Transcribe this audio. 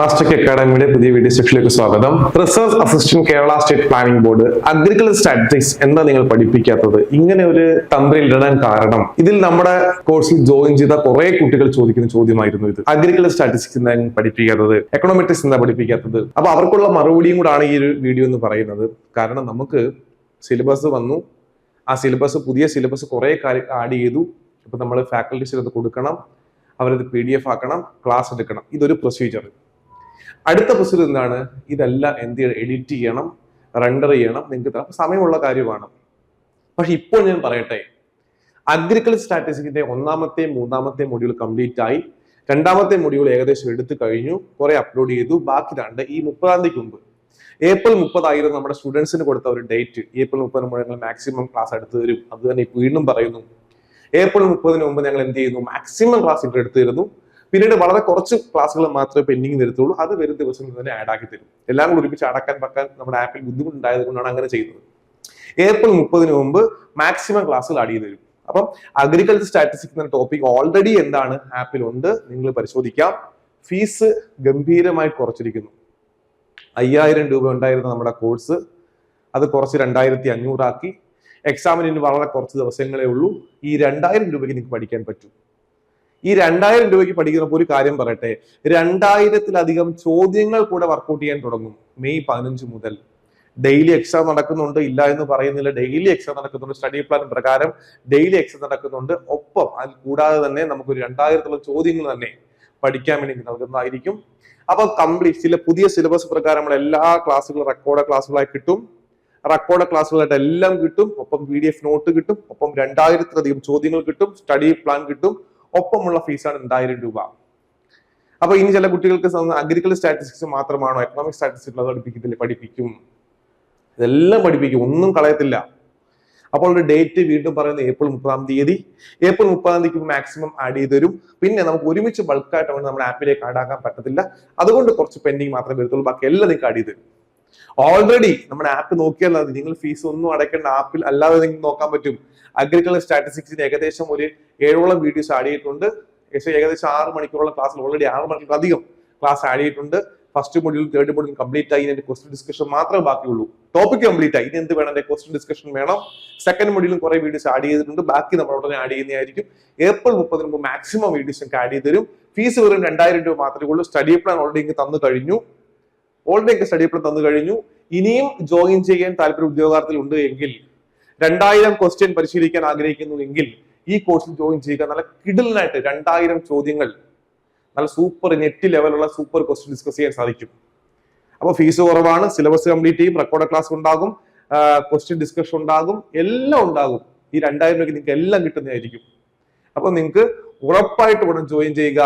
Master അക്കാഡമിയുടെ പുതിയ video സെക്ഷനിലേക്ക് സ്വാഗതം. Research assistant Kerala state planning board agriculture statistics എന്താ നിങ്ങൾ പഠിപ്പിക്കാത്തത്. ഇങ്ങനെ ഒരു തന്ത്രയിൽ ഇടാൻ കാരണം ഇതിൽ നമ്മുടെ കോഴ്സിൽ ജോയിൻ ചെയ്ത കുറെ കുട്ടികൾ ചോദിക്കുന്ന ചോദ്യമായിരുന്നു ഇത്. അഗ്രികൾച്ചർ സ്റ്റാറ്റിസ്റ്റിക്സ് എന്താ പഠിപ്പിക്കാത്തത്? എക്കണോമെട്രിക്സ് എന്താ പഠിപ്പിക്കാത്തത്? അപ്പൊ അവർക്കുള്ള മറുപടിയും കൂടാണ് ഈ ഒരു വീഡിയോ എന്ന് പറയുന്നത്. കാരണം നമുക്ക് സിലബസ് വന്നു. ആ സിലബസ് പുതിയ സിലബസ് കുറെ കാര്യം ആഡ് ചെയ്തു. ഇപ്പൊ നമ്മൾ ഫാക്കൽറ്റീസിൽ അത് കൊടുക്കണം. അവരത് പി ഡി എഫ് ആക്കണം ക്ലാസ് എടുക്കണം. ഇതൊരു പ്രൊസീജിയർ അടുത്ത പ്രശ്നം എന്താണ് ഇതെല്ലാം എന്ത് എഡിറ്റ് ചെയ്യണം റെൻഡർ ചെയ്യണം നിങ്ങൾക്ക് അപ്പൊ സമയമുള്ള കാര്യമാണ്. പക്ഷെ ഇപ്പോൾ ഞാൻ പറയട്ടെ അഗ്രികൾച്ചർ സ്റ്റാറ്റിസ്റ്റിക്സിന്റെ ഒന്നാമത്തെ മൂന്നാമത്തെ മൊഡ്യൂൾ കംപ്ലീറ്റ് ആയി. രണ്ടാമത്തെ മൊഡ്യൂൾ ഏകദേശം എടുത്തു കഴിഞ്ഞു കുറെ അപ്ലോഡ് ചെയ്തു. ബാക്കി രണ്ട് ഈ മുപ്പതാം തീയതിക്ക് മുമ്പ്. ഏപ്രിൽ മുപ്പതായിരുന്നു നമ്മുടെ സ്റ്റുഡൻസിന് കൊടുത്ത ഒരു ഡേറ്റ് ഏപ്രിൽ മുപ്പതിന് മുമ്പ് ഞങ്ങൾ മാക്സിമം ക്ലാസ് എടുത്തു തരും. അത് തന്നെ വീണ്ടും പറയുന്നു. ഏപ്രിൽ മുപ്പതിന് മുമ്പ് ഞങ്ങൾ എന്ത് ചെയ്യുന്നു? മാക്സിമം ക്ലാസ് ഇട്ട് എടുത്തു തരുന്നു. പിന്നീട് വളരെ കുറച്ച് ക്ലാസ്സുകൾ മാത്രമേ പെൻഡിങ് വരുത്തുള്ളൂ അത് വരും ദിവസം തന്നെ ആഡ് ആക്കി തരും. എല്ലാം കൂടി ഒരുമിച്ച് അടക്കാൻ പക്കാൻ നമ്മുടെ ആപ്പിൽ ബുദ്ധിമുട്ടുണ്ടായത് കൊണ്ടാണ് അങ്ങനെ ചെയ്യുന്നത്. ഏപ്രിൽ മുപ്പതിന് മുമ്പ് മാക്സിമം ക്ലാസ്സുകൾ ആഡ് ചെയ്ത് തരും. അപ്പം അഗ്രികൾച്ചർ സ്റ്റാറ്റിസ്റ്റിക്സ് എന്ന ടോപ്പിക് ഓൾറെഡി എന്താണ്? ആപ്പിൽ ഉണ്ട്. നിങ്ങൾ പരിശോധിക്കാം. ഫീസ് ഗംഭീരമായി കുറച്ചിരിക്കുന്നു. അയ്യായിരം രൂപ ഉണ്ടായിരുന്ന നമ്മുടെ കോഴ്സ് അത് കുറച്ച് രണ്ടായിരത്തി അഞ്ഞൂറാക്കി എക്സാമിന് വളരെ കുറച്ച് ദിവസങ്ങളേ ഉള്ളൂ. ഈ രണ്ടായിരം രൂപയ്ക്ക് നിങ്ങൾക്ക് പഠിക്കാൻ പറ്റും. ഈ രണ്ടായിരം രൂപയ്ക്ക് പഠിക്കുന്നപ്പോൾ ഒരു കാര്യം പറയട്ടെ. രണ്ടായിരത്തിലധികം ചോദ്യങ്ങൾ കൂടെ വർക്കൗട്ട് ചെയ്യാൻ തുടങ്ങും. മെയ് പതിനഞ്ച് മുതൽ. ഡെയിലി എക്സാം നടക്കുന്നുണ്ട്. ഇല്ല എന്ന് പറയുന്നില്ല. ഡെയിലി എക്സാം നടക്കുന്നുണ്ട്. സ്റ്റഡി പ്ലാൻ പ്രകാരം ഡെയിലി എക്സാം നടക്കുന്നുണ്ട്. ഒപ്പം അതിൽ കൂടാതെ തന്നെ നമുക്ക് നമുക്കൊരു രണ്ടായിരത്തോളം ചോദ്യങ്ങൾ തന്നെ പഠിക്കാൻ വേണ്ടി നൽകുന്നതായിരിക്കും. അപ്പൊ കംപ്ലീറ്റ് ചില പുതിയ സിലബസ് പ്രകാരമുള്ള എല്ലാ ക്ലാസ്സുകളും റെക്കോർഡ് ക്ലാസ്സുകളായി കിട്ടും. റെക്കോർഡ് ക്ലാസ്സുകളായിട്ട് എല്ലാം കിട്ടും. ഒപ്പം പി ഡി എഫ് നോട്ട് കിട്ടും. ഒപ്പം രണ്ടായിരത്തിലധികം ചോദ്യങ്ങൾ കിട്ടും. സ്റ്റഡി പ്ലാൻ കിട്ടും. ഒപ്പമുള്ള ഫീസാണ് രണ്ടായിരം രൂപ. അപ്പൊ ഇനി ചില കുട്ടികൾക്ക് അഗ്രിക്കൽ സ്റ്റാറ്റിസ്റ്റിക്സ് മാത്രമാണോ എക്കണോമിക് സ്റ്റാറ്റിസ്റ്റിക്സ് പഠിപ്പിക്കത്തില്ല? പഠിപ്പിക്കും. ഇതെല്ലാം പഠിപ്പിക്കും. ഒന്നും കളയത്തില്ല. അപ്പോൾ ഒരു ഡേറ്റ് വീണ്ടും പറയുന്നത് ഏപ്രിൽ മുപ്പതാം തീയതി. ഏപ്രിൽ മുപ്പതാം തീയതിക്ക് മാക്സിമം ആഡ് ചെയ്ത് തരും. പിന്നെ നമുക്ക് ഒരുമിച്ച് ബൾക്കായിട്ട് നമ്മുടെ ആപ്പിലേക്ക് ആഡ് ആക്കാൻ പറ്റത്തില്ല. അതുകൊണ്ട് കുറച്ച് പെൻഡിങ് മാത്രമേ വരത്തുള്ളൂ. ബാക്കി എല്ലാം നിങ്ങൾക്ക് ആഡ് ചെയ്ത് തരും. ഓൾറെഡി നമ്മുടെ ആപ്പ് നോക്കിയാൽ മതി. നിങ്ങൾ ഫീസ് ഒന്നും അടയ്ക്കേണ്ട ആപ്പിൽ അല്ലാതെ നിങ്ങൾക്ക് നോക്കാൻ പറ്റും. അഗ്രികൾച്ചർ സ്റ്റാറ്റിസ്റ്റിക്സിന് ഏകദേശം ഒരു ഏഴോളം വീഡിയോസ് ആഡ് ചെയ്തിട്ടുണ്ട്. ഏകദേശം ഏകദേശം ആറ് മണിക്കൂറോളം ക്ലാസ്സിൽ ഓൾറെഡി ആറ് മണിക്കൂർ അധികം ക്ലാസ് ആഡ് ചെയ്തിട്ടുണ്ട്. First module third module complete ആയി. ഇതിന്റെ ക്വസ്റ്റ്യൻ ഡിസ്കഷൻ മാത്രമേ ബാക്കിയുള്ളൂ. ടോപ്പിക് കംപ്ലീറ്റ് ആയി. ഇനി എന്ത് വേണം? എന്റെ ക്വസ്റ്റ്യൻ ഡിസ്കഷൻ വേണം. സെക്കൻഡ് മൊഡ്യൂളും കുറെ വീഡിയോസ് ആഡ് ചെയ്തിട്ടുണ്ട്. ബാക്കി നമ്മൾ ഉടനെ ആഡ് ചെയ്യുന്നതായിരിക്കും. ഏപ്രിൽ മുപ്പതിന് മുമ്പ് മാക്സിമം വീഡിയോസ് ഞങ്ങൾക്ക് ആഡ് ചെയ്ത് തരും. ഫീസ് വെറും രണ്ടായിരം രൂപ മാത്രമേ ഉള്ളൂ. സ്റ്റഡി പ്ലാൻ ഓൾറെഡി ഇങ്ങ് തന്നു കഴിഞ്ഞു. ഓൾറെഡി സ്റ്റഡി പ്ലാൻ തന്നു കഴിഞ്ഞു. ഇനിയും ജോയിൻ ചെയ്യാൻ താല്പര്യം ഉദ്യോഗാർത്ഥികൾ ഉണ്ട് എങ്കിൽ രണ്ടായിരം ക്വസ്റ്റ്യൻ പരിശീലിക്കാൻ ആഗ്രഹിക്കുന്നു എങ്കിൽ ഈ കോഴ്സിൽ ജോയിൻ ചെയ്യുക. നല്ല കിടിലനായിട്ട് രണ്ടായിരം ചോദ്യങ്ങൾ നല്ല സൂപ്പർ നെറ്റ് ലെവലുള്ള സൂപ്പർ ക്വസ്റ്റ്യൻ ഡിസ്കസ് ചെയ്യാൻ സാധിക്കും. അപ്പോൾ ഫീസ് കുറവാണ് സിലബസ് കംപ്ലീറ്റ് ചെയ്യും റെക്കോർഡ് ക്ലാസ് ഉണ്ടാകും ക്വസ്റ്റ്യൻ ഡിസ്കഷൻ ഉണ്ടാകും എല്ലാം ഉണ്ടാകും. ഈ രണ്ടായിരം രൂപയ്ക്ക് നിങ്ങൾക്ക് എല്ലാം കിട്ടുന്നതായിരിക്കും. അപ്പൊ നിങ്ങൾക്ക് ഉറപ്പായിട്ട് ഉടൻ ജോയിൻ ചെയ്യുക.